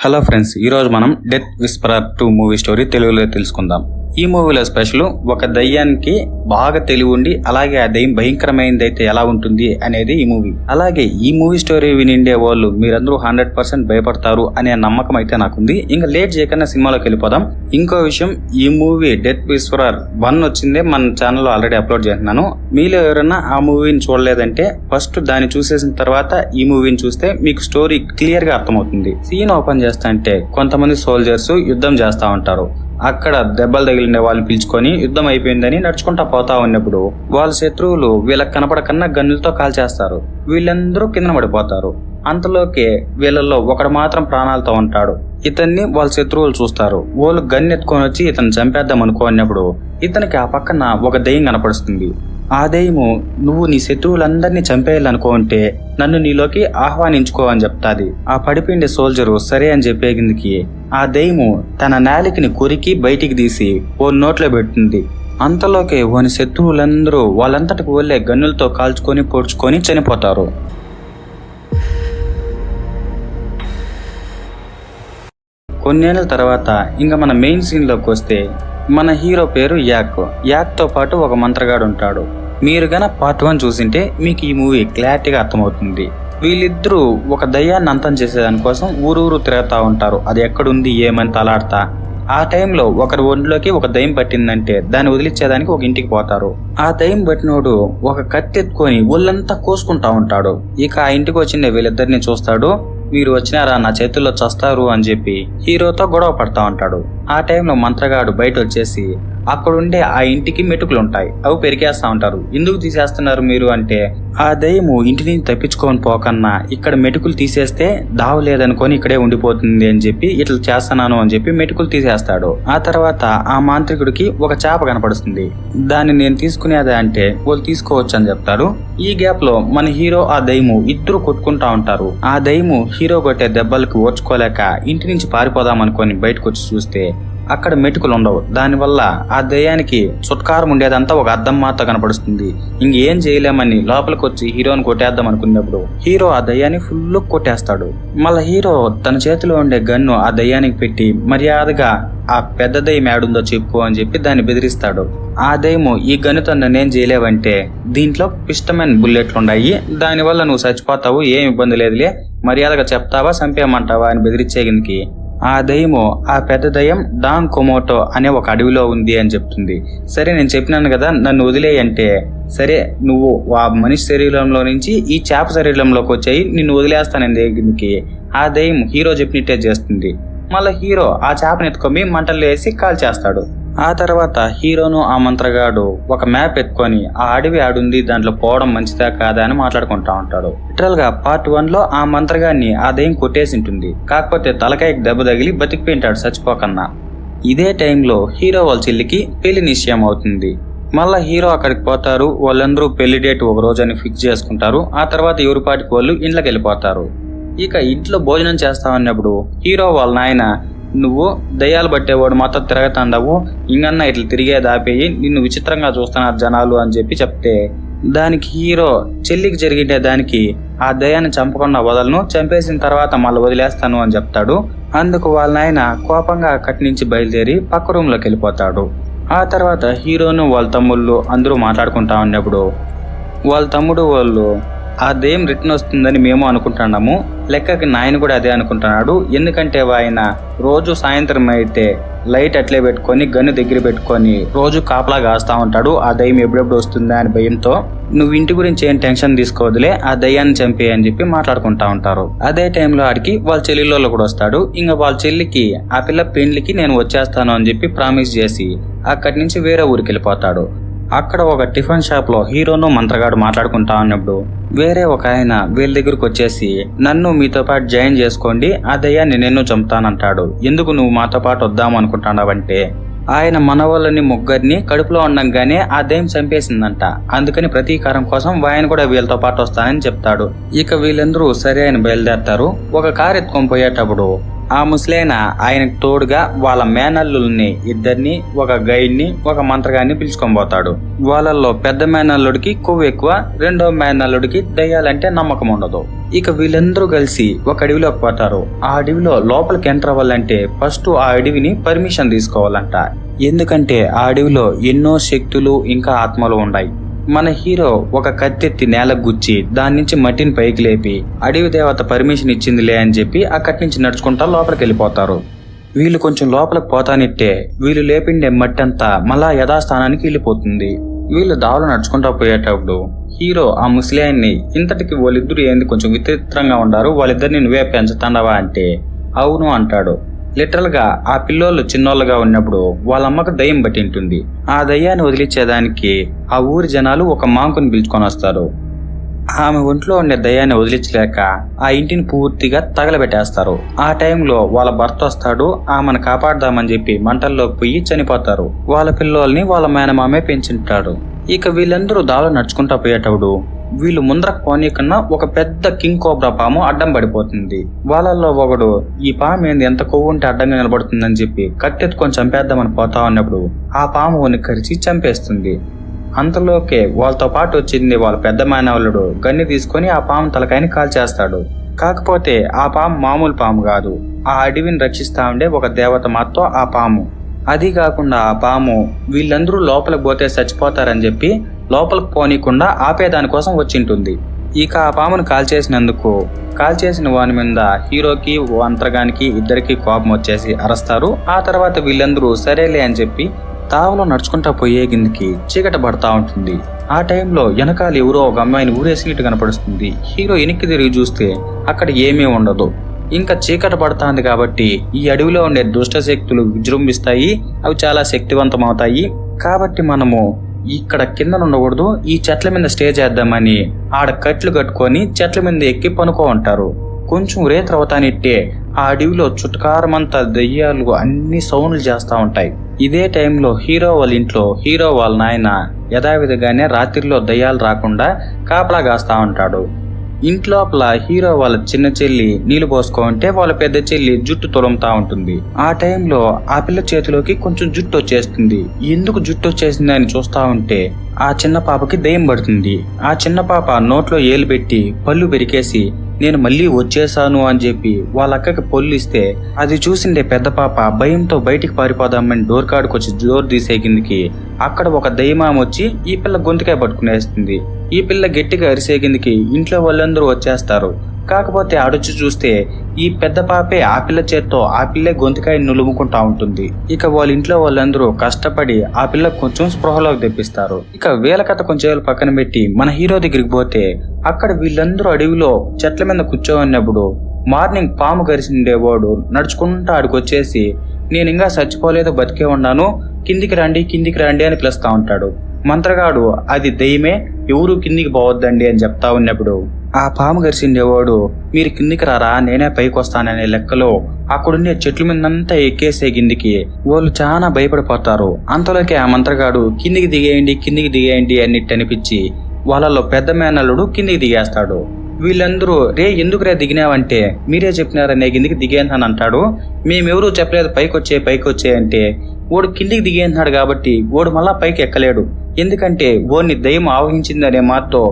Hello friends ఈరోజు మనం death whisperer two movie story తెలుగులో తెలుసుకుందాం. ఈ మూవీలో స్పెషల్ ఒక దయ్యానికి బాగా తెలివి ఉండి అలాగే ఆ దయ్యం భయంకరమైనది అయితే ఎలా ఉంటుంది అనేది ఈ మూవీ. అలాగే ఈ మూవీ స్టోరీ వినిండే వాళ్ళు మీరందరూ హండ్రెడ్ పర్సెంట్ భయపడతారు అనే నమ్మకం అయితే నాకుంది. ఇంకా లేట్ చేయకుండా సినిమాలోకి వెళ్ళిపోదాం. ఇంకో విషయం ఈ మూవీ డెత్ ఈశ్వరర్ వన్ వచ్చిందే మన ఛానల్లో ఆల్రెడీ అప్లోడ్ చేస్తున్నాను. మీలో ఎవరైనా ఆ మూవీని చూడలేదంటే ఫస్ట్ దాన్ని చూసేసిన తర్వాత ఈ మూవీని చూస్తే మీకు స్టోరీ క్లియర్గా అర్థమవుతుంది. సీన్ ఓపెన్ చేస్తా అంటే కొంతమంది సోల్జర్స్ యుద్ధం చేస్తా ఉంటారు. అక్కడ దెబ్బలు తగిలిన వాళ్ళు పిలుచుకొని యుద్ధం అయిపోయిందని నడుచుకుంటా పోతా ఉన్నప్పుడు వాళ్ళ శత్రువులు వీళ్ళకి కనపడకన్నా గన్నులతో కాల్చేస్తారు. వీళ్ళందరూ కింద పడిపోతారు. అంతలోకే వీళ్ళల్లో ఒకడు మాత్రం ప్రాణాలతో ఉంటాడు. ఇతన్ని వాళ్ళ శత్రువులు చూస్తారు. వాళ్ళు గన్ ఎత్తుకొని వచ్చి ఇతను చంపేద్దాం అనుకున్నప్పుడు ఇతనికి ఆ పక్కన ఒక దెయ్యం కనపడుస్తుంది ఆ దెయ్యము నువ్వు నీ శత్రువులందరినీ చంపేయాలనుకోంటే నన్ను నీలోకి ఆహ్వానించుకో అని చెప్తాది. ఆ పడిపోయిన సోల్జరు సరే అని చెప్పేగిందికి ఆ దెయ్యము తన నాలికని కొరికి బయటికి తీసి ఓ నోట్లో పెడుతుంది అంతలోకే వాని శత్రువులందరూ వాళ్ళంతటికి వెళ్ళే గన్నులతో కాల్చుకొని పొడుచుకొని చనిపోతారు. కొన్నేళ్ళ తర్వాత ఇంకా మన మెయిన్ సీన్లోకి వస్తే మన హీరో పేరు యాక్. యాక్తో పాటు ఒక మంత్రగాడు ఉంటాడు. మీరు గన పార్ట్ వన్ చూసింటే మీకు ఈ మూవీ క్లారిటీగా అర్థమవుతుంది. వీళ్ళిద్దరూ ఒక దయ్యాన్ని అంతం చేసేదానికోసం ఊరూరు తిరుగుతూ ఉంటారు. అది ఎక్కడుంది ఏమని తలాడతా? ఆ టైంలో ఒకరి ఒంట్లోకి ఒక దయ్యం పట్టిందంటే దాన్ని వదిలిచ్చేదానికి ఒక ఇంటికి పోతారు. ఆ దయ్యం పట్టినోడు ఒక కత్తి ఎత్తుకొని ఒళ్ళంతా కోసుకుంటా ఉంటాడు. ఇక ఆ ఇంటికి వచ్చిన వీళ్ళిద్దరిని చూస్తాడు. మీరు వచ్చినారా నా చేతుల్లో చస్తారు అని చెప్పి హీరోతో గొడవ పడతా ఉంటాడు. ఆ టైంలో మంత్రగాడు బయట వచ్చేసి అక్కడుండే ఆ ఇంటికి మెటుకులు ఉంటాయి అవి పెరిగేస్తా ఉంటారు. ఎందుకు తీసేస్తున్నారు మీరు అంటే ఆ దయ్యము ఇంటి నుంచి తప్పించుకొని పోకన్నా ఇక్కడ మెటుకులు తీసేస్తే దావు లేదనుకొని ఇక్కడే ఉండిపోతుంది అని చెప్పి ఇట్లా చేస్తున్నాను అని చెప్పి మెటుకులు తీసేస్తాడు. ఆ తర్వాత ఆ మాంత్రికుడికి ఒక చేప కనపడుతుంది. దాన్ని నేను తీసుకునేదే అంటే వాళ్ళు తీసుకోవచ్చు అని చెప్తారు ఈ గ్యాప్లో మన హీరో ఆ దయ్యము ఇద్దరు కొట్టుకుంటా ఉంటారు. ఆ దయ్యము హీరో కొట్టే దెబ్బలకు ఓర్చుకోలేక ఇంటి నుంచి పారిపోదాం అనుకొని బయటకు వచ్చి చూస్తే అక్కడ మెటుకులు ఉండవు. దానివల్ల ఆ దయ్యానికి చుట్కారం ఉండేదంతా ఒక అద్దం మాత్రం కనపడుస్తుంది. ఇంకేం చేయలేమని లోపలికి వచ్చి హీరోని కొట్టేద్దాం అనుకున్నప్పుడు హీరో ఆ దయ్యాన్ని ఫుల్ కొట్టేస్తాడు. మళ్ళా హీరో తన చేతిలో ఉండే గన్ను ఆ దయ్యానికి పెట్టి మర్యాదగా ఆ పెద్ద దయ్యం ఏడుందో చెప్పు అని చెప్పి దాన్ని బెదిరిస్తాడు. ఆ దయ్యము ఈ గనుతో నన్నేం చేయలేవంటే దీంట్లో పిష్టమైన బుల్లెట్లు ఉన్నాయి దానివల్ల నువ్వు చచ్చిపోతావు ఏం ఇబ్బంది లేదులే. మర్యాదగా చెప్తావా చంపేయమంటావా అని బెదిరించేగిందికి ఆ దయ్యము ఆ పెద్ద దయ్యం డాన్ కొమోటో అనే ఒక అడవిలో ఉంది అని చెప్తుంది. సరే నేను చెప్పినాను కదా నన్ను వదిలేయంటే సరే నువ్వు ఆ మనిషి శరీరంలో నుంచి ఈ చేప శరీరంలోకి వచ్చాయి నిన్ను వదిలేస్తాను దగ్గరికి ఆ దయ్యం హీరో చెప్పినట్టే చేస్తుంది. మళ్ళీ హీరో ఆ చేపను ఎత్తుకొని మంటల్లో వేసి కాల్ చేస్తాడు ఆ తర్వాత హీరోను ఆ మంత్రగాడు ఒక మ్యాప్ ఎత్తుకొని ఆ అడవి ఆడుంది దాంట్లో పోవడం మంచిదా కాదా అని మాట్లాడుకుంటా ఉంటాడు. లిటరల్గా పార్ట్ వన్లో ఆ మంత్రగాన్ని ఆ కొట్టేసి ఉంటుంది కాకపోతే తలకాయకి దెబ్బ తగిలి బతికిపోయింటాడు చచ్చిపోకన్నా. ఇదే టైంలో హీరో వాళ్ళ చెల్లికి పెళ్ళి నిశ్చయం అవుతుంది. మళ్ళా హీరో అక్కడికి పోతారు వాళ్ళందరూ పెళ్ళి డేట్ ఒక రోజు అని ఫిక్స్ చేసుకుంటారు ఆ తర్వాత ఎవరిపాటికి వాళ్ళు ఇంట్లోకి వెళ్ళిపోతారు ఇక ఇంట్లో భోజనం చేస్తామన్నప్పుడు హీరో వాళ్ళ నాయన నువ్వు దయ్యాలు పట్టేవాడు మాత్రం తిరగతాండవు. ఇంకన్నా ఇట్లా తిరిగేది ఆపేయి నిన్ను విచిత్రంగా చూస్తున్నారు జనాలు అని చెప్పి చెప్తే. దానికి హీరో చెల్లికి జరిగితే దానికి ఆ దయ్యాన్ని చంపకుండా వదలను చంపేసిన తర్వాత మళ్ళీ వదిలేస్తాను అని చెప్తాడు. అందుకు వాళ్ళ నాయన కోపంగా అక్కడి నుంచి బయలుదేరి పక్క రూమ్లోకి వెళ్ళిపోతాడు. ఆ తర్వాత హీరోను వాళ్ళ తమ్ముళ్ళు అందరూ మాట్లాడుకుంటా ఉన్నప్పుడు వాళ్ళ తమ్ముడు వాళ్ళు ఆ రిటర్న్ వస్తుందని మేము అనుకుంటున్నాము. లెక్కకి నాయన కూడా అదే అనుకుంటున్నాడు. ఎందుకంటే ఆయన రోజు సాయంత్రం అయితే లైట్ అట్లే పెట్టుకొని గన్ను దగ్గర పెట్టుకొని రోజు కాపలా కాస్తా ఉంటాడు. ఆ దయ్యం ఎప్పుడెప్పుడు వస్తుందా అని భయంతో నువ్వు ఇంటి గురించి ఏం టెన్షన్ తీసుకోవద్దులే ఆ దయ్యాన్ని చంపే అని చెప్పి మాట్లాడుకుంటా ఉంటారు. అదే టైంలో ఆడికి వాళ్ళ చెల్లిలో కూడా వస్తాడు. ఇంకా వాళ్ళ చెల్లికి ఆ పిల్ల పెండ్లికి నేను వచ్చేస్తాను అని చెప్పి ప్రామిస్ చేసి అక్కడి నుంచి వేరే ఊరికి వెళ్ళిపోతాడు. అక్కడ ఒక టిఫిన్ షాప్లో హీరోను మంత్రగాడు మాట్లాడుకుంటా ఉన్నప్పుడు వేరే ఒక ఆయన వీళ్ళ దగ్గరకు వచ్చేసి నన్ను మీతో పాటు జాయిన్ చేసుకోండి ఆ దయ్యాన్ని చంపుతానంటాడు. ఎందుకు నువ్వు మాతో పాటు వద్దాం అనుకుంటున్నావంటే? ఆయన మనవాళ్ళని ముగ్గురిని కడుపులో ఉండంగానే ఆ దయ్యం చంపేసిందంట. అందుకని ప్రతీకారం కోసం ఆయన కూడా వీళ్ళతో పాటు వస్తానని చెప్తాడు. ఇక వీళ్ళందరూ సరే అని బయలుదేరతారు. ఒక కారు ఎత్తుకొని పోయేటప్పుడు ఆ ముసలైన ఆయనకు తోడుగా వాళ్ళ మేనల్లుల్ని ఇద్దరిని ఒక గైడ్ని ఒక మంత్రగాన్ని పిలుచుకొని పోతాడు. వాళ్ళల్లో పెద్ద మేనల్లుడికి కొవ్వు ఎక్కువ రెండో మేనల్లుడికి దయ్యాలంటే నమ్మకం ఉండదు. ఇక వీళ్ళందరూ కలిసి ఒక అడవిలోకి పోతారు. ఆ అడవిలో లోపలికి ఎంటర్ అవ్వాలంటే ఫస్ట్ ఆ అడవిని పర్మిషన్ తీసుకోవాలంట. ఎందుకంటే ఆ అడవిలో ఎన్నో శక్తులు ఇంకా ఆత్మలు ఉన్నాయి. మన హీరో ఒక కత్తెత్తి నేల గుచ్చి దాని నుంచి మట్టిని పైకి లేపి అడవి దేవత పర్మిషన్ ఇచ్చిందిలే అని చెప్పి అక్కడి నుంచి నడుచుకుంటా లోపలికి వెళ్ళిపోతారు. వీళ్ళు కొంచెం లోపలికి పోతానిట్టే వీళ్ళు లేపిండే మట్టి అంతా మళ్ళా యథాస్థానానికి వెళ్ళిపోతుంది. వీళ్ళు దావలు నడుచుకుంటా పోయేటప్పుడు హీరో ఆ ముస్లియాన్ని ఇంతటికి వాళ్ళిద్దరు ఏంది కొంచెం విచిత్రంగా ఉండారు వాళ్ళిద్దరిని నువ్వే పెంచుతాండవా అంటే అవును అంటాడు. లిటరల్గా ఆ పిల్లోళ్ళు చిన్నోళ్ళగా ఉన్నప్పుడు వాళ్ళ అమ్మకు దయ్యం పట్టింటుంది. ఆ దయ్యాన్ని వదిలించేదానికి ఆ ఊరి జనాలు ఒక మాంకుని పిలుచుకొని వస్తారు. ఆమె ఒంట్లో ఉండే దయ్యాన్ని వదిలించలేక ఆ ఇంటిని పూర్తిగా తగలబెట్టేస్తారు. ఆ టైంలో వాళ్ళ భర్త వస్తాడు ఆమెను కాపాడదామని చెప్పి మంటల్లో పోయి చనిపోతారు. వాళ్ళ పిల్లోల్ని వాళ్ళ మేనమామే పెంచుంటాడు. ఇక వీళ్ళందరూ దాలో నడుచుకుంటా పోయేటప్పుడు వీళ్ళు ముందర పోనీకన్నా ఒక పెద్ద కింగ్ కోబ్రా పాము అడ్డం పడిపోతుంది. వాళ్ళల్లో ఒకడు ఈ పాము ఏంది? ఎంత కొవ్వు ఉంటే అడ్డంగా నిలబడుతుందని చెప్పి కత్తెత్తుకొని చంపేద్దామని పోతా ఉన్నప్పుడు ఆ పాము ఉనికి కరిచి చంపేస్తుంది. అంతలోకే వాళ్ళతో పాటు వచ్చింది వాళ్ళ పెద్ద మానవులుడు గన్ని తీసుకొని ఆ పాము తలకాయని కాల్చేస్తాడు. కాకపోతే ఆ పాము మామూలు పాము కాదు. ఆ అడవిని రక్షిస్తా ఉండే ఒక దేవత మాతో ఆ పాము. అది కాకుండా ఆ పాము వీళ్ళందరూ లోపలికి పోతే చచ్చిపోతారని చెప్పి లోపలికి పోనీకుండా ఆపేదాని కోసం వచ్చింటుంది ఇక ఆ పామును కాల్చేసినందుకు కాల్చేసిన వాని మీద హీరోకి అంతర్గానికి ఇద్దరికి కోపం వచ్చేసి అరస్తారు. ఆ తర్వాత వీళ్ళందరూ సరేలే అని చెప్పి తావలో నడుచుకుంటా పోయే కిందికి చీకట పడతా ఉంటుంది. ఆ టైంలో వెనకాల ఎవరో ఒక అమ్మాయిని ఊరేసినట్టు కనపడుస్తుంది. హీరో వెనక్కి తిరిగి చూస్తే అక్కడ ఏమీ ఉండదు. ఇంకా చీకట పడుతుంది కాబట్టి ఈ అడవిలో ఉండే దుష్ట శక్తులు విజృంభిస్తాయి. అవి చాలా శక్తివంతమవుతాయి. కాబట్టి మనము ఇక్కడ కింద ఉండకూడదు ఈ చెట్ల మీద స్టే చేద్దామని ఆడ కట్లు కట్టుకొని చెట్ల మీద ఎక్కి పనుకో ఉంటారు కొంచెం రేత్రవతానిట్టే ఆ అడవిలో చుట్టకారమంతా దెయ్యాలు అన్ని సౌండ్లు చేస్తూ ఉంటాయి. ఇదే టైంలో హీరో వాళ్ళ ఇంట్లో హీరో వాళ్ళ నాయన యథావిధిగానే రాత్రిలో దయ్యాలు రాకుండా కాపలా కాస్తా ఉంటాడు. ఇంట్లోపల హీరో వాళ్ళ చిన్న చెల్లి నీళ్ళు పోసుకుంటే వాళ్ళ పెద్ద చెల్లి జుట్టు తొలముతా ఉంటుంది. ఆ టైంలో ఆ పిల్ల చేతిలోకి కొంచెం జుట్టు వచ్చేస్తుంది. ఎందుకు జుట్టు వచ్చేసింది అని చూస్తా ఉంటే ఆ చిన్న పాపకి దయ్యం పడుతుంది. ఆ చిన్న పాప నోట్లో ఏలు పెట్టి పళ్ళు పెరికేసి నేను మళ్ళీ వచ్చేసాను అని చెప్పి వాళ్ళ అక్కకి పొల్లు ఇస్తే అది చూసిండే పెద్ద పాప భయంతో బయటికి పారిపోదామని డోర్ కాడుకు వచ్చి డోర్ తీసే కిందికి అక్కడ ఒక దయ్యమామ వచ్చి ఈ పిల్ల గొంతుకాయ పట్టుకునేస్తుంది. ఈ పిల్ల గట్టిగా అరిసే కిందికి ఇంట్లో వాళ్ళందరూ వచ్చేస్తారు. కాకపోతే అడుచు చూస్తే ఈ పెద్ద పాపే ఆ పిల్ల చేత్తో ఆ పిల్లే గొంతుకాయ నులుముకుంటా ఉంటుంది. ఇక వాళ్ళ ఇంట్లో వాళ్ళందరూ కష్టపడి ఆ పిల్ల కొంచెం స్పృహలోకి తెప్పిస్తారు. ఇక వేల కథ కొంచెం పక్కన పెట్టి మన హీరో దగ్గరికి పోతే అక్కడ వీళ్ళందరూ అడవిలో చెట్ల మీద కూర్చోన్నప్పుడు మార్నింగ్ పాము కరిసిండేవాడు నడుచుకుంటూ ఆడికి నేను ఇంకా చచ్చిపోలేదు బతికే ఉన్నాను కిందికి రండి కిందికి రండి అని పిలుస్తా ఉంటాడు. మంత్రగాడు అది దయ్యమే ఎవరు కిందికి పోవద్దండి అని చెప్తా ఉన్నప్పుడు ఆ పాము గరిసిండేవాడు మీరు కిందికి రారా నేనే పైకొస్తాననే లెక్కలో అక్కడుండే చెట్ల మీదంతా ఎక్కేసే కిందికి వాళ్ళు చాలా భయపడిపోతారు. అంతలోకి ఆ మంత్రగాడు కిందికి దిగేయండి కిందికి దిగేయండి అన్నిటి అనిపించి వాళ్ళలో పెద్ద మేనల్లుడు కిందికి దిగేస్తాడు. వీళ్ళందరూ రే ఎందుకు రే దిగినావంటే మీరే చెప్పినారనే కిందికి అని అంటాడు. మేమెవరూ చెప్పలేదు పైకొచ్చే పైకొచ్చే పైకి అంటే ఓడు కిందికి దిగేంటున్నాడు కాబట్టి ఓడు మళ్ళా పైకి ఎక్కలేడు ఎందుకంటే ఓడిని దయ్యం ఆవహించిందనే మాతో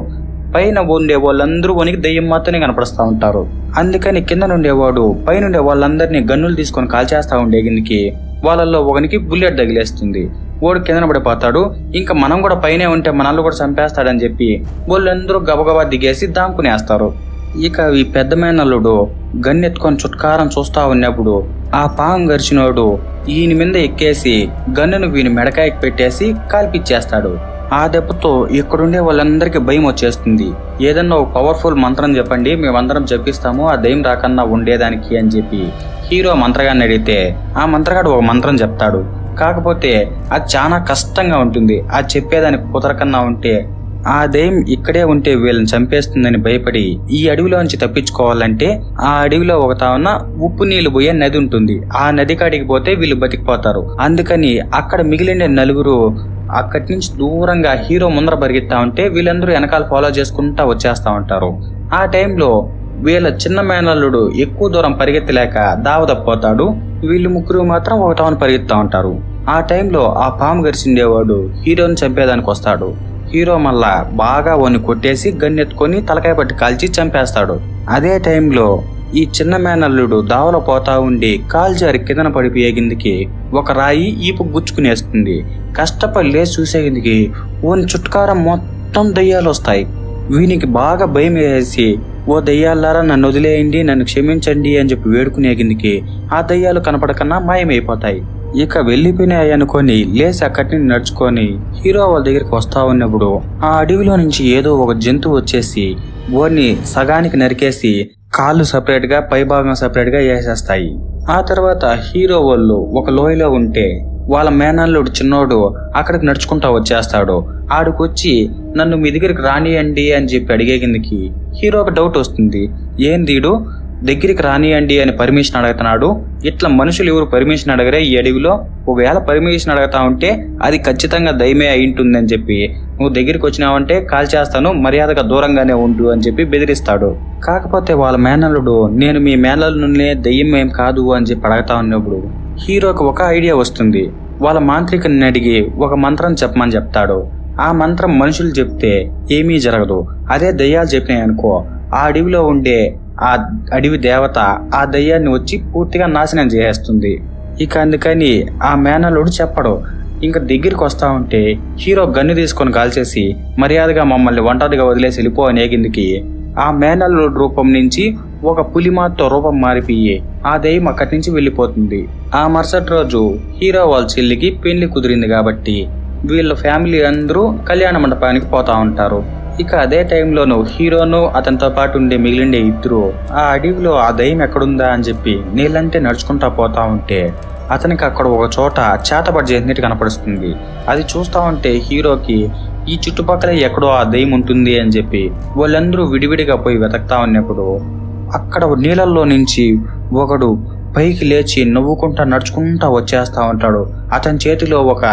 పైన ఉండే వాళ్ళందరూ వనికి దయ్యం మాత్రమే కనపడుస్తూ ఉంటారు. అందుకని కింద నుండేవాడు పైనుండే వాళ్ళందరినీ గన్నులు తీసుకొని కాల్చేస్తా ఉండే కిందికి వాళ్ళల్లో ఒకనికి బుల్లెట్ తగిలేస్తుంది. వాడు కిందన పడిపోతాడు ఇంకా మనం కూడా పైనే ఉంటే మనల్ని కూడా చంపేస్తాడని చెప్పి వాళ్ళందరూ గబగబా దిగేసి దాంకునేస్తారు. ఇక ఈ పెద్ద మేనల్లుడు గన్నెత్తుకొని చుట్కారం చూస్తా ఉన్నప్పుడు ఆ పాము గరిచినోడు ఈయన మీద ఎక్కేసి గన్నును వీని మెడకాయకి పెట్టేసి కాల్పిచ్చేస్తాడు. ఆ దెబ్బతో ఇక్కడుండే వాళ్ళందరికీ భయం వచ్చేస్తుంది. ఏదన్నా ఒక పవర్ఫుల్ మంత్రం చెప్పండి మేమందరం చెప్పిస్తాము ఆ దయ్యం రాకన్నా ఉండేదానికి అని చెప్పి హీరో మంత్రగాన్ని అడిగితే ఆ మంత్రగాడు ఒక మంత్రం చెప్తాడు. కాకపోతే అది చాలా కష్టంగా ఉంటుంది. అది చెప్పేదానికి కుదరకన్నా ఉంటే ఆ దయ్యం ఇక్కడే ఉంటే వీళ్ళని చంపేస్తుందని భయపడి ఈ అడవిలోంచి తప్పించుకోవాలంటే ఆ అడవిలో ఒక తావున ఉప్పు నీళ్ళు పోయే నది ఉంటుంది. ఆ నది కాడికి పోతే వీళ్ళు బతికిపోతారు. అందుకని అక్కడ మిగిలిన నలుగురు అక్కడి నుంచి దూరంగా హీరో ముందర పరిగెత్తా ఉంటే వీళ్ళందరూ వెనకాల ఫాలో చేసుకుంటా వచ్చేస్తూ ఉంటారు. ఆ టైంలో వీళ్ళ చిన్న మేనల్లుడు ఎక్కువ దూరం పరిగెత్తలేక దావదప్పోతాడు వీళ్ళు ముగ్గురు మాత్రం ఒక టౌన్ పరిగెత్తా ఉంటారు. ఆ టైంలో ఆ పాము గరిచిండేవాడు హీరోని చంపేదానికి వస్తాడు. హీరో మళ్ళా బాగా వని కొట్టేసి గన్నెత్తుకొని తలకాయ పట్టి కాల్చి చంపేస్తాడు. అదే టైంలో ఈ చిన్న మేనల్లుడు దావలో పోతా ఉండి కాల్జారి కిందన పడిపోయే కిందికి ఒక రాయి ఈపు గుచ్చుకునేస్తుంది. కష్టపడి లేచి చూసే ఓని చుట్కారం మొత్తం దయ్యాలు వస్తాయి వీనికి బాగా భయం వేసి ఓ దయ్యాలారా నన్ను వదిలేయండి నన్ను క్షమించండి అని చెప్పి వేడుకునే కిందికి ఆ దయ్యాలు కనపడకన్నా మాయమైపోతాయి. ఇక వెళ్ళిపోయినాయి అనుకొని లేచి అక్కడి నుండి నడుచుకొని హీరో వాళ్ళ దగ్గరికి వస్తా ఉన్నప్పుడు ఆ అడవిలో నుంచి ఏదో ఒక జంతువు వచ్చేసి ఓన్ని సగానికి నరికేసి కాళ్ళు సపరేట్గా పైభాగం సపరేట్గా వేసేస్తాయి. ఆ తర్వాత హీరో వాళ్ళు ఒక లోయలో ఉంటే వాళ్ళ మేనల్లుడు చిన్నోడు అక్కడికి నడుచుకుంటా వచ్చేస్తాడు. ఆడికొచ్చి నన్ను మీ దగ్గరికి రానియండి అని చెప్పి అడిగే కిందకి ఒక డౌట్ వస్తుంది. ఏంది దగ్గరికి రానియండి అని పర్మిషన్ అడుగుతున్నాడు. ఇట్లా మనుషులు ఎవరు పర్మిషన్ అడగరే ఈ అడవిలో? ఒకవేళ పర్మిషన్ అడుగుతా ఉంటే అది ఖచ్చితంగా దయమే అయి ఉంటుందని చెప్పి. నువ్వు దగ్గరికి వచ్చినావంటే కాల్ చేస్తాను మర్యాదగా దూరంగానే ఉండు అని చెప్పి బెదిరిస్తాడు. కాకపోతే వాళ్ళ మేనల్లుడు నేను మీ మేనల్లునే దయ్యం ఏం కాదు అని చెప్పి అడుగుతా ఉన్నప్పుడు హీరోకి ఒక ఐడియా వస్తుంది. వాళ్ళ మాంత్రికుని అడిగి ఒక మంత్రం చెప్పమని చెప్తాడు. ఆ మంత్రం మనుషులు చెప్తే ఏమీ జరగదు. అదే దయ్యాలు చెప్పినాయి అనుకో. ఆ అడవిలో ఉండే ఆ అడవి దేవత ఆ దయ్యాన్ని వచ్చి పూర్తిగా నాశనం చేసేస్తుంది. ఇక అందుకని ఆ మేనల్లుడు చెప్పడు ఇంకా దగ్గరికి వస్తా ఉంటే హీరో గన్ను తీసుకొని కాల్చేసి మర్యాదగా మమ్మల్ని ఒంటరిగా వదిలేసి వెళ్ళిపో అనేగిందికి ఆ మేనల్లుడు రూపం నుంచి ఒక పులిమాతో రూపం మారిపోయి ఆ దెయ్యం అక్కడి నుంచి వెళ్ళిపోతుంది. ఆ మరుసటి రోజు హీరో వాళ్ళ చెల్లికి పెళ్ళి కుదిరింది కాబట్టి వీళ్ళ ఫ్యామిలీ అందరూ కళ్యాణ మండపానికి పోతా ఉంటారు. ఇక అదే టైంలోను హీరోను అతనితో పాటు ఉండే మిగిలిండే ఇద్దరు ఆ అడవిలో ఆ దయ్యం ఎక్కడుందా? అని చెప్పి నీళ్ళంటే నడుచుకుంటా పోతా ఉంటే అతనికి అక్కడ ఒక చోట చేతపడి చేసినట్టు కనపడుస్తుంది. అది చూస్తా ఉంటే హీరోకి ఈ చుట్టుపక్కల ఎక్కడో ఆ దయ్యం ఉంటుంది అని చెప్పి వాళ్ళందరూ విడివిడిగా పోయి వెతకుతా ఉన్నప్పుడు అక్కడ నీళ్ళల్లో నుంచి ఒకడు పైకి లేచి నవ్వుకుంటా నడుచుకుంటా వచ్చేస్తా ఉంటాడు. అతని చేతిలో ఒక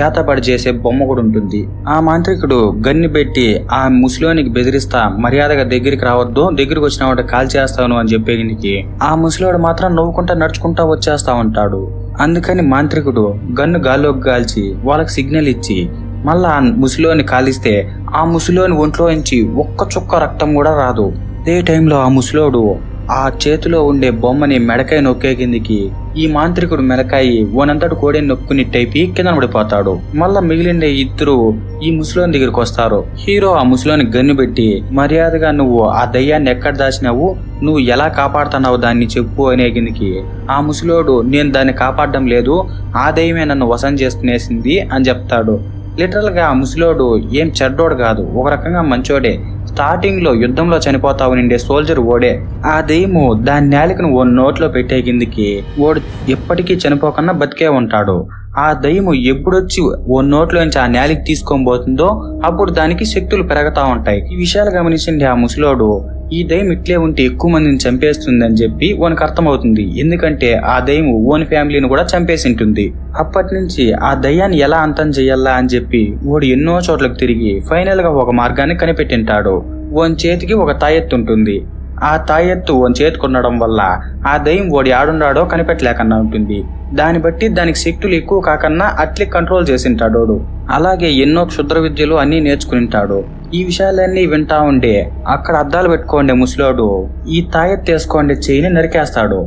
చేతబడి చేసే బొమ్మ కూడా ఉంటుంది. ఆ మాంత్రికుడు గన్ని పెట్టి ఆ ముసలోనికి బెదిరిస్తా మర్యాదగా దగ్గరికి రావద్దు దగ్గరికి వచ్చిన వాడు కాల్ చేస్తాను అని చెప్పేకి ఆ ముసలోడు మాత్రం నవ్వుకుంటా నడుచుకుంటా వచ్చేస్తా ఉంటాడు. అందుకని మాంత్రికుడు గన్ను గాల్లోకి గాల్చి వాళ్ళకి సిగ్నల్ ఇచ్చి మళ్ళా ఆ ముసలోని కాలిస్తే ఆ ముసలోని ఒంట్లో నుంచి ఒక్క చుక్క రక్తం కూడా రాదు. అదే టైంలో ఆ ముసలోడు ఆ చేతిలో ఉండే బొమ్మని మెడకాయ నొక్కే కిందికి ఈ మాంత్రికుడు మెడకాయి ఓనంతటి కోడిని నొక్కుని టైపి కింద పడిపోతాడు. మళ్ళా మిగిలిన ఇద్దరు ఈ ముసలోని దగ్గరికి వస్తారు. హీరో ఆ ముసలోని గన్ను పెట్టి మర్యాదగా నువ్వు ఆ దయ్యాన్ని ఎక్కడ దాచినావు? నువ్వు ఎలా కాపాడుతున్నావు దాన్ని చెప్పు అనే కిందికి ఆ ముసలోడు నేను దాన్ని కాపాడడం లేదు ఆ దయ్యమే నన్ను వసం చేసుకునేసింది అని చెప్తాడు. లిటరల్గా ఆ ముసలోడు ఏం చెడ్డోడు కాదు ఒక రకంగా మంచోడే. స్టార్టింగ్లో యుద్ధంలో చనిపోతావు నిండే సోల్జర్ ఓడే. ఆ దెయ్యము దాని నేలికను ఓ నోట్లో పెట్టే కిందికి ఓడు ఎప్పటికీ చనిపోకుండా బతికే ఉంటాడు. ఆ దయ్యము ఎప్పుడొచ్చి ఓ నోట్లోంచి ఆ నేలికి తీసుకొని పోతుందో అప్పుడు దానికి శక్తులు పెరగతా ఉంటాయి. ఈ విషయాలు గమనించండి ఆ ముసలోడు. ఈ దయ్యం ఇట్లే ఉంటే ఎక్కువ మందిని చంపేస్తుంది అని చెప్పి ఓనికి అర్థమవుతుంది. ఎందుకంటే ఆ దయ్యం ఓని ఫ్యామిలీని కూడా చంపేసి ఉంటుంది అప్పటి నుంచి ఆ దయ్యాన్ని ఎలా అంతం చేయాలా అని చెప్పి ఓడు ఎన్నో చోట్లకు తిరిగి ఫైనల్గా ఒక మార్గాన్ని కనిపెట్టింటాడు. ఓన్ చేతికి ఒక తాయెత్తు ఉంటుంది ఆ తాయెత్తు ఓన్ చేతికొనడం వల్ల ఆ దయ్యం ఓడి ఆడున్నాడో కనిపెట్టలేకన్నా ఉంటుంది. దాన్ని బట్టి దానికి శక్తులు ఎక్కువ కాకన్నా అట్లే కంట్రోల్ చేసింటాడోడు. అలాగే ఎన్నో క్షుద్ర విద్యలు అన్నీ నేర్చుకునింటాడు. ఈ విషయాలన్నీ వింటా ఉండే అక్కడ అద్దాలు పెట్టుకోండి ముసలోడు ఈ తాయెత్తు వేసుకోండి చేయిని నరికేస్తాడు.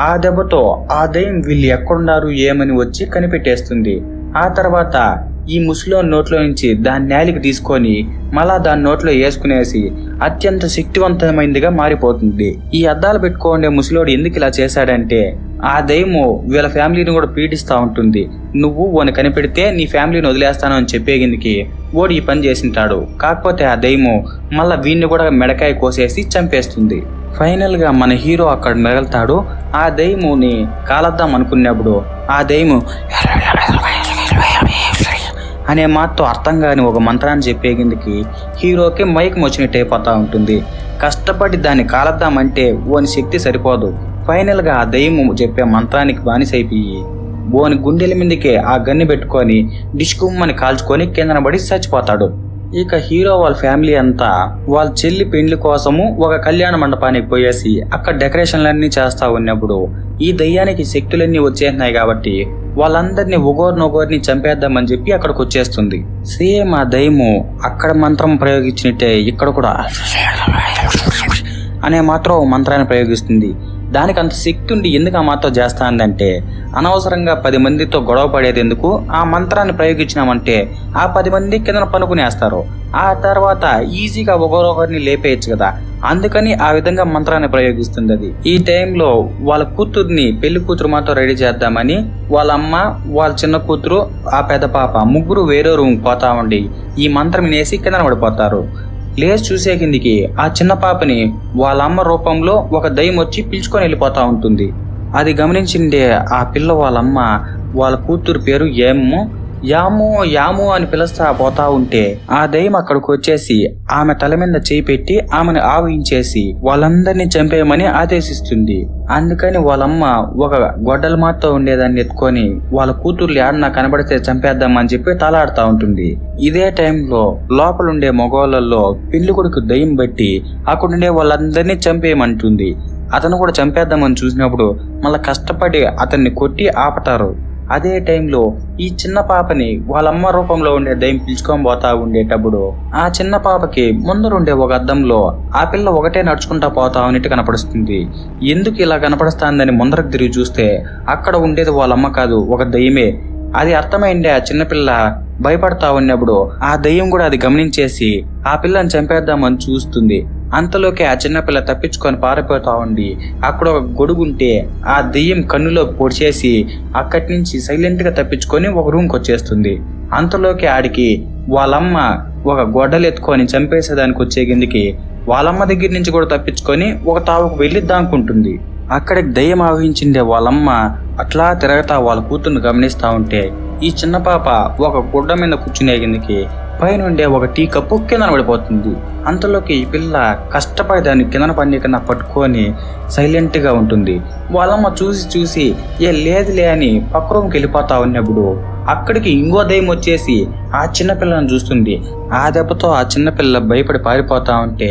ఆ దెబ్బతో ఆ దయ్యం వీళ్ళు ఎక్కడున్నారు ఏమని వచ్చి కనిపెట్టేస్తుంది. ఆ తర్వాత ఈ ముసలో నోట్లో నుంచి దాని నేలికి తీసుకొని మళ్ళా దాని నోట్లో వేసుకునేసి అత్యంత శక్తివంతమైనదిగా మారిపోతుంది. ఈ అద్దాలు పెట్టుకోండే ముసలోడు ఎందుకు ఇలా చేశాడంటే ఆ దయము వీళ్ళ ఫ్యామిలీని కూడా పీడిస్తూ ఉంటుంది. నువ్వు ఓని కనిపెడితే నీ ఫ్యామిలీని వదిలేస్తాను అని చెప్పేగిందికి ఓడి ఈ పని చేసింటాడు. కాకపోతే ఆ దయము మళ్ళా వీడిని కూడా మెడకాయ కోసేసి చంపేస్తుంది. ఫైనల్గా మన హీరో అక్కడ మెగలుతాడు ఆ దయముని కాలద్దాం అనుకున్నప్పుడు ఆ దయము అనే మాటతో అర్థం కాని ఒక మంత్రాన్ని చెప్పేగిందుకి హీరోకి మైక్ వచ్చినట్టు అయిపోతా ఉంటుంది. కష్టపడి దాన్ని కాలద్దామంటే ఓని శక్తి సరిపోదు. ఫైనల్గా ఆ దయ్యం చెప్పే మంత్రానికి బానిసైపోయి ఓని గుండెల మీదకే ఆ గన్ని పెట్టుకొని డిష్కుమ్మని కాల్చుకొని కిందన పడి చచ్చిపోతాడు. ఇక హీరో వాళ్ళ ఫ్యామిలీ అంతా వాళ్ళ చెల్లి పెండ్లి కోసము ఒక కళ్యాణ మండపానికి పోయేసి అక్కడ డెకరేషన్లన్నీ చేస్తా ఉన్నప్పుడు ఈ దయ్యానికి శక్తులన్నీ వచ్చేసినాయి కాబట్టి వాళ్ళందరినీ ఒగోరినొగోరిని చంపేద్దామని చెప్పి అక్కడికి వచ్చేస్తుంది. సేమ్ ఆ దయ్యము అక్కడ మంత్రం ప్రయోగించినట్టే ఇక్కడ కూడా అనే మాత్రం మంత్రాన్ని ప్రయోగిస్తుంది. దానికి అంత శక్తి ఉండి ఎందుకు ఆ మాత్రం చేస్తాందంటే అనవసరంగా పది మందితో గొడవ పడేది ఎందుకు? ఆ మంత్రాన్ని ప్రయోగించినామంటే ఆ పది మంది కింద పనుకునేస్తారు ఆ తర్వాత ఈజీగా ఒకరొకరిని లేపేయచ్చు కదా. అందుకని ఆ విధంగా మంత్రాన్ని ప్రయోగిస్తుంది అది ఈ టైంలో వాళ్ళ కూతుర్ని పెళ్ళి కూతురు మాత్రం రెడీ చేద్దామని వాళ్ళ అమ్మ వాళ్ళ చిన్న కూతురు ఆ పెద్ద పాప ముగ్గురు వేరే రూమ్ పోతా ఉండి ఈ మంత్రం వినేసి కింద పడిపోతారు. లేచి చూసే కిందికి ఆ చిన్న పాపని వాళ్ళ అమ్మ రూపంలో ఒక దయ్యం వచ్చి పిలుచుకొని వెళ్ళిపోతా ఉంటుంది. అది గమనించిండే ఆ పిల్ల వాళ్ళమ్మ వాళ్ళ కూతురు పేరు ఏమో యాము యాము అని పిలుస్తా పోతా ఉంటే ఆ దయ్యం అక్కడికి వచ్చేసి ఆమె తల మీద చేయి పెట్టి ఆమెను ఆవహించేసి వాళ్ళందరినీ చంపేయమని ఆదేశిస్తుంది. అందుకని వాళ్ళమ్మ ఒక గొడ్డల మాతో ఉండేదాన్ని ఎత్తుకొని వాళ్ళ కూతుర్లు ఏడన్నా కనబడితే చంపేద్దామని చెప్పి తలాడుతా ఉంటుంది. ఇదే టైంలో లోపలుండే మగవాళ్ళల్లో పెళ్ళి కొడుకు దయ్యం బట్టి అక్కడుండే వాళ్ళందరినీ చంపేయమంటుంది. అతను కూడా చంపేద్దామని చూసినప్పుడు మళ్ళీ కష్టపడి అతన్ని కొట్టి ఆపటారు అదే టైంలో ఈ చిన్న పాపని వాళ్ళమ్మ రూపంలో ఉండే దయ్యం పిలుచుకొని పోతా ఉండేటప్పుడు ఆ చిన్న పాపకి ముందరుండే ఒక అద్దంలో ఆ పిల్ల ఒకటే నడుచుకుంటా పోతా ఉన్నట్టు కనపడుస్తుంది. ఎందుకు ఇలా కనపడుస్తుందని ముందరకు తిరిగి చూస్తే అక్కడ ఉండేది వాళ్ళమ్మ కాదు ఒక దయ్యమే. అది అర్థమైండే ఆ చిన్నపిల్ల భయపడతా ఉన్నప్పుడు ఆ దయ్యం కూడా అది గమనించేసి ఆ పిల్లని చంపేద్దామని చూస్తుంది. అంతలోకి ఆ చిన్నపిల్ల తప్పించుకొని పారిపోతా ఉండి అక్కడ ఒక గొడుగుంటే ఆ దెయ్యం కన్నులో పొడిచేసి అక్కడి నుంచి సైలెంట్గా తప్పించుకొని ఒక రూమ్కి వచ్చేస్తుంది. అంతలోకి ఆడికి వాళ్ళమ్మ ఒక గొడ్డలు ఎత్తుకొని చంపేసేదానికి వచ్చే కిందికి వాళ్ళమ్మ దగ్గర నుంచి కూడా తప్పించుకొని ఒక తావుకు వెళ్ళి దాక్కుంటుంది అక్కడికి దయ్యం ఆవహించిందే వాళ్ళమ్మ. అట్లా తిరగతా వాళ్ళ కూతుర్ని గమనిస్తూ ఉంటే ఈ చిన్న పాప ఒక గుడ్డ మీద కూర్చునే కిందకి పైనుండే ఒక టీ కప్పు కిందన పడిపోతుంది. అంతలోకి ఈ పిల్ల కష్టపడి దాన్ని కిందన పని కింద పట్టుకొని సైలెంట్గా ఉంటుంది. వాళ్ళమ్మ చూసి చూసి ఏ లేదులే అని పక్క రూమ్కి వెళ్ళిపోతా ఉన్నప్పుడు అక్కడికి ఇంకో దయ్యం వచ్చేసి ఆ చిన్నపిల్లను చూస్తుంది. ఆ దెబ్బతో ఆ చిన్నపిల్ల భయపడి పారిపోతా ఉంటే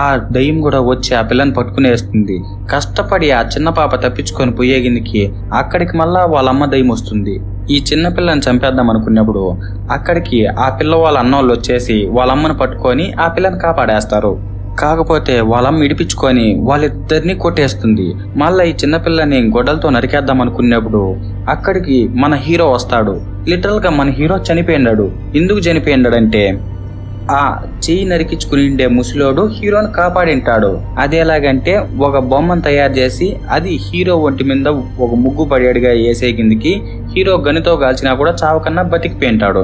ఆ దయ్యం కూడా వచ్చి ఆ పిల్లని పట్టుకునేస్తుంది కష్టపడి ఆ చిన్న పాప తప్పించుకొని పోయేగిందికి అక్కడికి మళ్ళా వాళ్ళ అమ్మ దయ్యం వస్తుంది. ఈ చిన్నపిల్లని చంపేద్దాం అనుకున్నప్పుడు అక్కడికి ఆ పిల్ల వాళ్ళ అన్నోళ్ళు వచ్చేసి వాళ్ళ అమ్మని పట్టుకొని ఆ పిల్లని కాపాడేస్తారు. కాకపోతే వాళ్ళమ్మ ఇడిపించుకొని వాళ్ళిద్దరిని కొట్టేస్తుంది. మళ్ళీ ఈ చిన్నపిల్లని గొడ్డలతో నరికేద్దాం అనుకున్నప్పుడు అక్కడికి మన హీరో వస్తాడు. లిటరల్గా మన హీరో చనిపోయినాడు ఎందుకు చనిపోయినాడంటే ఆ చెయ్యి నరికించుకుని ఉండే ముసలోడు హీరోని కాపాడింటాడు. అది ఎలాగంటే ఒక బొమ్మను తయారు చేసి అది హీరో ఒంటి మీద ఒక ముగ్గు పడేడుగా వేసే కిందికి హీరో గనితో కాల్చినా కూడా చావకన్నా బతికిపోయింటాడు.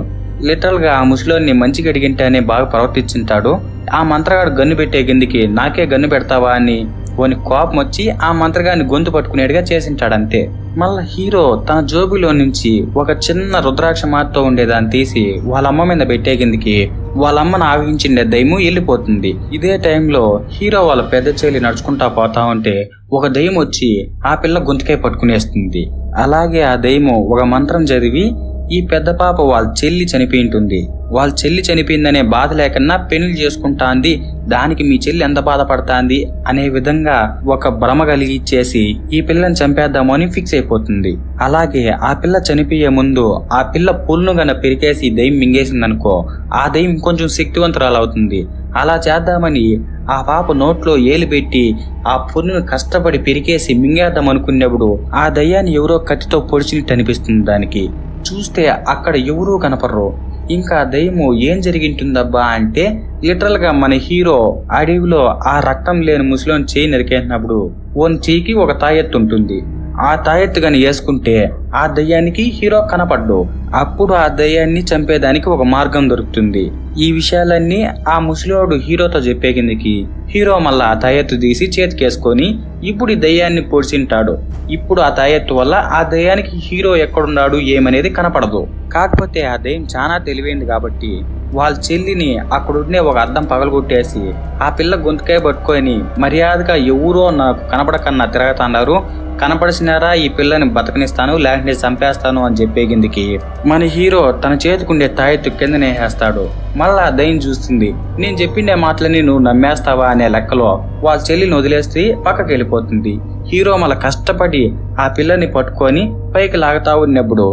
లిటరల్గా ఆ ముసలోని మంచి గడిగింటేనే బాగా ప్రవర్తించింటాడు. ఆ మంత్రగాడు గన్ను పెట్టే కిందికి నాకే గన్ను పెడతావా అని వాని కోపం వచ్చి ఆ మంత్రగాన్ని గొంతు పట్టుకునేట్టుగా చేసింటాడంతే. మళ్ళా హీరో తన జోబులో నుంచి ఒక చిన్న రుద్రాక్ష మాతో ఉండేదాన్ని తీసి వాళ్ళ అమ్మ మీద పెట్టే కిందికి వాళ్ళ అమ్మను ఆవహించిండే దయ్యము వెళ్ళిపోతుంది. ఇదే టైంలో హీరో వాళ్ళ పెద్ద చెల్లి నడుచుకుంటా పోతా ఉంటే ఒక దయ్యం వచ్చి ఆ పిల్ల గొంతుకై పట్టుకునేస్తుంది. అలాగే ఆ దయ్యము ఒక మంత్రం చదివి ఈ పెద్ద పాప వాళ్ళ చెల్లి చనిపోయి ఉంటుంది వాళ్ళ చెల్లి చనిపోయిందనే బాధ లేకన్నా పెళ్ళి చేసుకుంటాంది. దానికి మీ చెల్లి ఎంత బాధపడతాంది అనే విధంగా ఒక భ్రమ కలిగిచ్చేసి ఈ పిల్లని చంపేద్దామని ఫిక్స్ అయిపోతుంది. అలాగే ఆ పిల్ల చనిపోయే ముందు ఆ పిల్ల పుల్ను గన పెరికేసి దయ్యం మింగేసిందనుకో ఆ దయ్యం కొంచెం శక్తివంతురాలు అవుతుంది అలా చేద్దామని ఆ పాప నోట్లో ఏలు పెట్టి ఆ పుర్రును కష్టపడి పెరికేసి మింగేద్దాం అనుకున్నప్పుడు ఆ దయ్యాన్ని ఎవరో కత్తితో పొడిచినట్టు అనిపిస్తుంది దానికి. చూస్తే అక్కడ ఎవరూ కనపడరు. ఇంకా దయ్యము ఏం జరిగింటుందబ్బా అంటే లిటరల్గా మన హీరో అడవిలో ఆ రక్తం లేని ముసలోని చేయి నరికేసినప్పుడు ఓన్ చేయికి ఒక తాయెత్తు ఉంటుంది. ఆ తాయెత్తు గని వేసుకుంటే ఆ దయ్యానికి హీరో కనపడ్డు. అప్పుడు ఆ దయ్యాన్ని చంపేదానికి ఒక మార్గం దొరుకుతుంది. ఈ విషయాలన్నీ ఆ ముసలివాడు హీరోతో చెప్పే కిందకి హీరో మళ్ళా ఆ తాయెత్తు తీసి చేతికేసుకొని ఇప్పుడు ఈ దయ్యాన్ని పొడిచింటాడు. ఇప్పుడు ఆ తాయెత్తు వల్ల ఆ దయ్యానికి హీరో ఎక్కడున్నాడు ఏమనేది కనపడదు. కాకపోతే ఆ దయ్యం చాలా తెలివైంది కాబట్టి వాళ్ళ చెల్లిని అక్కడుండే ఒక అద్దం పగలగొట్టేసి ఆ పిల్ల గొంతుకాయ పట్టుకొని మర్యాదగా ఎవరో నాకు కనపడకన్నా తిరగతాన్నారు. కనపడిసినారా? ఈ పిల్లని బతకనిస్తాను లేకుంటే చంపేస్తాను అని చెప్పేగిందికి మన హీరో తన చేతికుండే తాయెత్తు కింద నేసేస్తాడు మళ్ళా ఆ దయ్యం చూస్తుంది. నేను చెప్పిండే మాటలని నువ్వు నమ్మేస్తావా అనే లెక్కలో వాళ్ళ చెల్లిని వదిలేస్తే పక్కకి వెళ్ళిపోతుంది. హీరో మళ్ళీ కష్టపడి ఆ పిల్లని పట్టుకొని పైకి లాగుతా ఉన్నప్పుడు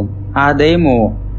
ఆ దయ్యము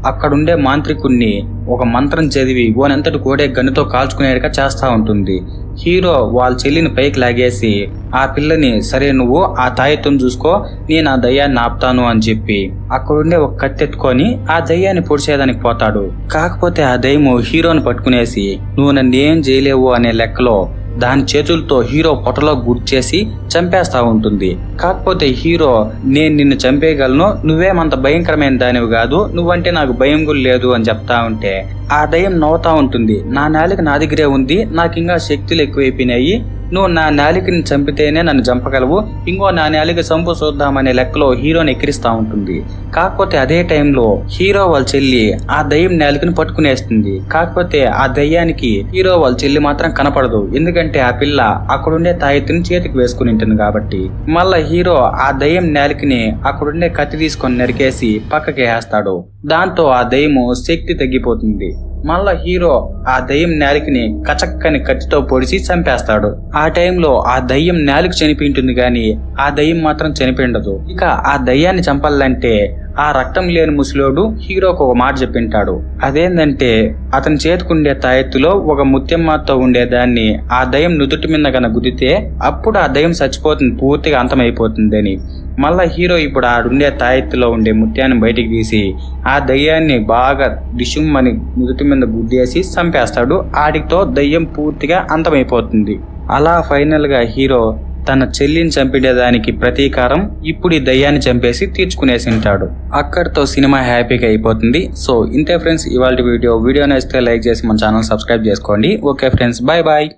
అక్కడుండే మాంత్రికుణ్ణి ఒక మంత్రం చదివి ఓనంతటి కోడే గన్నుతో కాల్చుకునేట్టుగా చేస్తూ ఉంటుంది. హీరో వాళ్ళ చెల్లిని పైకి లాగేసి ఆ పిల్లని సరే నువ్వు ఆ తాయత్వం చూసుకో నేను ఆ దయ్యాన్ని ఆపుతాను అని చెప్పి అక్కడుండే ఒక కత్తెత్తుకొని ఆ దయ్యాన్ని పొడిచేదానికి పోతాడు. కాకపోతే ఆ దయ్యము హీరోని పట్టుకునేసి నువ్వు నన్ను ఏం చేయలేవు అనే లెక్కలో దాని చేతులతో హీరో పొట్టలో గుర్చేసి చంపేస్తా ఉంటుంది. కాకపోతే హీరో నేను నిన్ను చంపేయగలను నువ్వేమంత భయంకరమైన దానివి కాదు నువ్వంటే నాకు భయం కూడా లేదు అని చెప్తా ఉంటే ఆ దయ్యం నవ్వుతా ఉంటుంది. నా నాలిక నా దగ్గరే ఉంది నాకు ఇంకా శక్తులు ఎక్కువైపోయినాయి. నువ్వు నా నాలికని చంపితేనే నన్ను చంపగలవు. ఇంకో నా నాలిక చంపు చూద్దామనే లెక్కలో హీరోని ఎక్కిరిస్తూ ఉంటుంది. కాకపోతే అదే టైంలో హీరో వాళ్ళ చెల్లి ఆ దయ్యం నాలికని పట్టుకునేస్తుంది. కాకపోతే ఆ దయ్యానికి హీరో వాళ్ళ చెల్లి మాత్రం కనపడదు. ఎందుకంటే ఆ పిల్ల అక్కడుండే తాయెత్తుని చేతికి వేసుకుని ఉంటుంది కాబట్టి. మళ్ళా హీరో ఆ దయ్యం నాలికని అక్కడుండే కత్తి తీసుకొని నరికేసి పక్కకి వేస్తాడు. దాంతో ఆ దయ్యము శక్తి తగ్గిపోతుంది. మళ్ళా హీరో ఆ దయ్యం నాలికని కచక్కని కత్తితో పొడిచి చంపేస్తాడు. ఆ టైంలో ఆ దయ్యం నాలిక చనిపోయింటుంది గాని ఆ దయ్యం మాత్రం చనిపోయిండదు ఇక ఆ దయ్యాన్ని చంపాలంటే ఆ రక్తం లేని ముసలోడు హీరోకు ఒక మాట చెప్పింటాడు. అదేంటంటే అతని చేతికుండే తాయెత్తులో ఒక ముత్యమ్మతో ఉండేదాన్ని ఆ దయం నుదుటి మీద గన గుదితే అప్పుడు ఆ దయం చచ్చిపోతుంది పూర్తిగా అంతమైపోతుందని. మళ్ళా హీరో ఇప్పుడు ఆడుండే తాయెత్తులో ఉండే ముత్యాన్ని బయటికి తీసి ఆ దయ్యాన్ని బాగా డిషుమ్మని నుదుటి మీద గుద్దేసి చంపేస్తాడు. ఆడితో దయ్యం పూర్తిగా అంతమైపోతుంది. అలా ఫైనల్గా హీరో తన చెల్లిని చంపేదానికి ప్రతీకారం ఇప్పుడు ఈ దయ్యాన్ని చంపేసి తీర్చుకునేసి ఉంటాడు అక్కడితో సినిమా హ్యాపీగా అయిపోతుంది. సో ఇంతే ఫ్రెండ్స్ ఇవాళ వీడియో. వీడియో నచ్చితే లైక్ చేసి మన ఛానల్ సబ్స్క్రైబ్ చేసుకోండి. Okay friends bye bye.